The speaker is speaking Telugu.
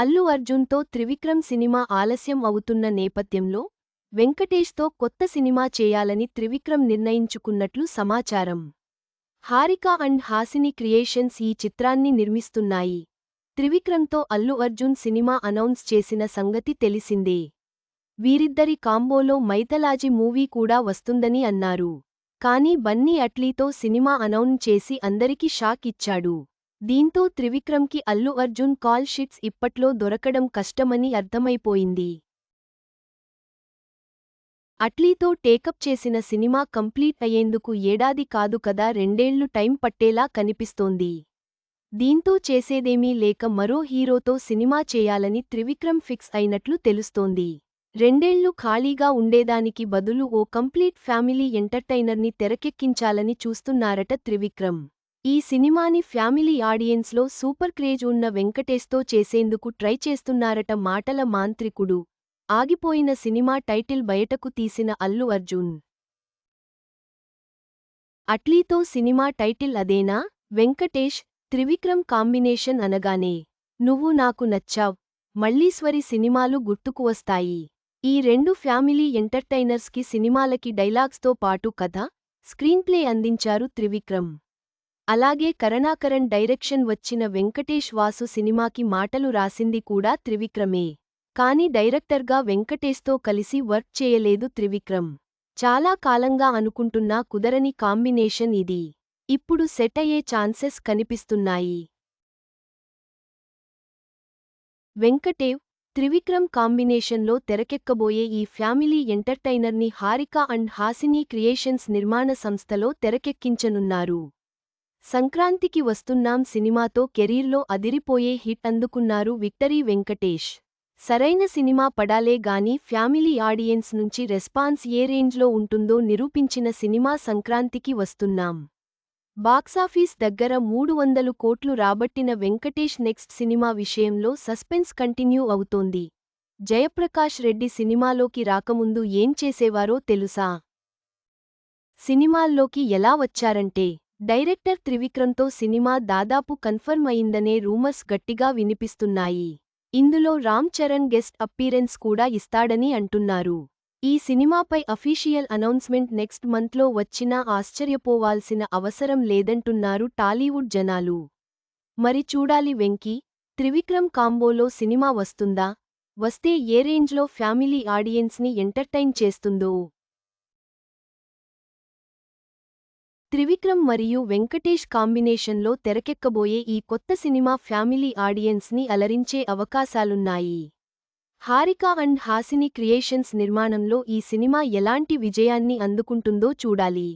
అల్లు అర్జున్తో త్రివిక్రమ్ సినిమా ఆలస్యం అవుతున్న నేపథ్యంలో వెంకటేష్తో కొత్త సినిమా చేయాలని త్రివిక్రమ్ నిర్ణయించుకున్నట్లు సమాచారం. హారిక అండ్ హాసిని క్రియేషన్స్ ఈ చిత్రాన్ని నిర్మిస్తున్నాయి. త్రివిక్రమ్తో అల్లు అర్జున్ సినిమా అనౌన్స్ చేసిన సంగతి తెలిసిందే. వీరిద్దరి కాంబోలో మైథలాజీ మూవీ కూడా వస్తుందని అన్నారు. కానీ బన్నీ అట్లీతో సినిమా అనౌన్స్ చేసి అందరికి షాక్ ఇచ్చాడు. దీంతో త్రివిక్రమ్కి అల్లు అర్జున్ కాల్ షీట్స్ ఇప్పట్లో దొరకడం కష్టమని అర్థమైపోయింది. అట్లీతో టేకప్ చేసిన సినిమా కంప్లీట్ అయ్యేందుకు ఏడాది కాదు కదా రెండేళ్ళు టైం పట్టేలా కనిపిస్తోంది. దీంతో చేసేదేమీ లేక మరో హీరోతో సినిమా చేయాలని త్రివిక్రమ్ ఫిక్స్ అయినట్లు తెలుస్తోంది. రెండేళ్ళు ఖాళీగా ఉండేదానికి బదులు ఓ కంప్లీట్ ఫ్యామిలీ ఎంటర్టైనర్ని తెరకెక్కించాలని చూస్తున్నారట త్రివిక్రమ్. ఈ సినిమాని ఫ్యామిలీ ఆడియన్స్లో సూపర్ క్రేజ్ ఉన్న వెంకటేష్తో చేసేందుకు ట్రై చేస్తున్నారట మాటల మాంత్రికుడు. ఆగిపోయిన సినిమా టైటిల్ బయటకు తీసిన అల్లు అర్జున్. అట్లీతో సినిమా టైటిల్ అదేనా? వెంకటేష్ త్రివిక్రమ్ కాంబినేషన్ అనగానే నువ్వు నాకు నచ్చావ్. మళ్ళీశ్వరి సినిమాలు గుర్తుకు వస్తాయి. ఈ రెండు ఫ్యామిలీ ఎంటర్టైనర్స్కి సినిమాలకి డైలాగ్స్తో పాటు కథ స్క్రీన్ప్లే అందించారు త్రివిక్రమ్. అలాగే కరణాకరణ్ డైరెక్షన్ వచ్చిన వెంకటేష్ వాసు సినిమాకి మాటలు రాసింది కూడా త్రివిక్రమే. కాని డైరెక్టర్గా వెంకటేష్తో కలిసి వర్క్ చేయలేదు త్రివిక్రమ్. చాలా కాలంగా అనుకుంటున్నా కుదరని కాంబినేషన్ ఇది. ఇప్పుడు సెట్ అయ్యే ఛాన్సెస్ కనిపిస్తున్నాయి. వెంకటేవ్ త్రివిక్రమ్ కాంబినేషన్లో తెరకెక్కబోయే ఈ ఫ్యామిలీ ఎంటర్టైనర్ని హారిక అండ్ హాసినీ క్రియేషన్స్ నిర్మాణ సంస్థలో తెరకెక్కించనున్నారు. సంక్రాంతికి వస్తున్నాం సినిమాతో కెరీర్లో అదిరిపోయే హిట్ అందుకున్నారు విక్టరీ వెంకటేష్. సరైన సినిమా పడాలే గాని ఫ్యామిలీ ఆడియన్స్ నుంచి రెస్పాన్స్ ఏ రేంజ్లో ఉంటుందో నిరూపించిన సినిమా సంక్రాంతికి వస్తున్నాం. బాక్సాఫీస్ దగ్గర మూడు వందలు కోట్లు రాబట్టిన వెంకటేష్ నెక్స్ట్ సినిమా విషయంలో సస్పెన్స్ కంటిన్యూ అవుతోంది. జయప్రకాష్ రెడ్డి సినిమాలోకి రాకముందు ఏం చేసేవారో తెలుసా? సినిమాల్లోకి ఎలా వచ్చారంటే డైరెక్టర్ త్రివిక్రమ్తో సినిమా దాదాపు కన్ఫర్మ్ అయిందనే రూమర్స్ గట్టిగా వినిపిస్తున్నాయి. ఇందులో రామ్ చరణ్ గెస్ట్ అప్పీరెన్స్ కూడా ఇస్తాడని అంటున్నారు. ఈ సినిమాపై అఫీషియల్ అనౌన్స్మెంట్ నెక్స్ట్ మంత్లో వచ్చినా ఆశ్చర్యపోవాల్సిన అవసరం లేదంటున్నారు టాలీవుడ్ జనాలు. మరి చూడాలి వెంకీ త్రివిక్రమ్ కాంబోలో సినిమా వస్తుందా? వస్తే ఏ రేంజ్లో ఫ్యామిలీ ఆడియన్స్ని ఎంటర్టైన్ చేస్తుందో? త్రివిక్రమ్ మరియు వెంకటేష్ కాంబినేషన్లో తెరకెక్కబోయే ఈ కొత్త సినిమా ఫ్యామిలీ ఆడియన్స్ని అలరించే అవకాశాలున్నాయి. హారిక అండ్ హాసిని క్రియేషన్స్ నిర్మాణంలో ఈ సినిమా ఎలాంటి విజయాన్ని అందుకుంటుందో చూడాలి.